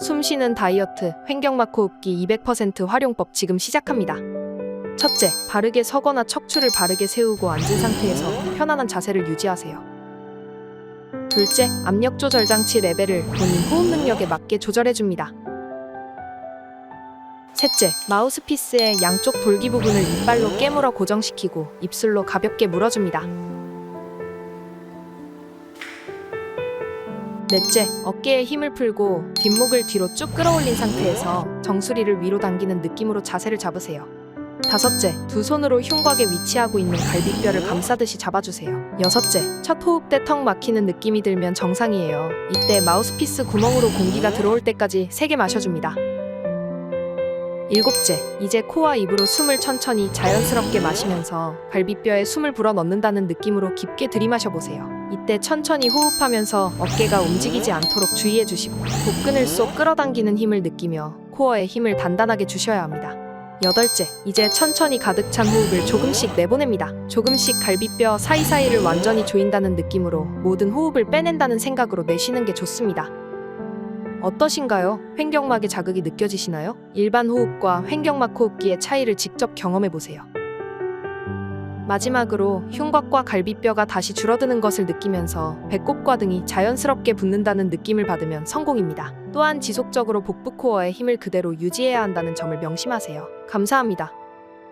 숨쉬는 다이어트, 횡격막 호흡기 200% 활용법 지금 시작합니다. 첫째, 바르게 서거나 척추를 바르게 세우고 앉은 상태에서 편안한 자세를 유지하세요. 둘째, 압력 조절 장치 레벨을 본인 호흡 능력에 맞게 조절해줍니다. 셋째, 마우스피스의 양쪽 돌기 부분을 이빨로 깨물어 고정시키고 입술로 가볍게 물어줍니다. 넷째, 어깨에 힘을 풀고 뒷목을 뒤로 쭉 끌어올린 상태에서 정수리를 위로 당기는 느낌으로 자세를 잡으세요. 다섯째, 두 손으로 흉곽에 위치하고 있는 갈비뼈를 감싸듯이 잡아주세요. 여섯째, 첫 호흡 때 턱 막히는 느낌이 들면 정상이에요. 이때 마우스피스 구멍으로 공기가 들어올 때까지 세게 마셔줍니다. 일곱째, 이제 코와 입으로 숨을 천천히 자연스럽게 마시면서 갈비뼈에 숨을 불어 넣는다는 느낌으로 깊게 들이마셔 보세요. 이때 천천히 호흡하면서 어깨가 움직이지 않도록 주의해 주시고 복근을 쏙 끌어당기는 힘을 느끼며 코어에 힘을 단단하게 주셔야 합니다. 여덟째, 이제 천천히 가득 찬 호흡을 조금씩 내보냅니다. 조금씩 갈비뼈 사이사이를 완전히 조인다는 느낌으로 모든 호흡을 빼낸다는 생각으로 내쉬는 게 좋습니다. 어떠신가요? 횡격막의 자극이 느껴지시나요? 일반 호흡과 횡격막 호흡기의 차이를 직접 경험해 보세요. 마지막으로 흉곽과 갈비뼈가 다시 줄어드는 것을 느끼면서 배꼽과 등이 자연스럽게 붙는다는 느낌을 받으면 성공입니다. 또한 지속적으로 복부 코어의 힘을 그대로 유지해야 한다는 점을 명심하세요. 감사합니다.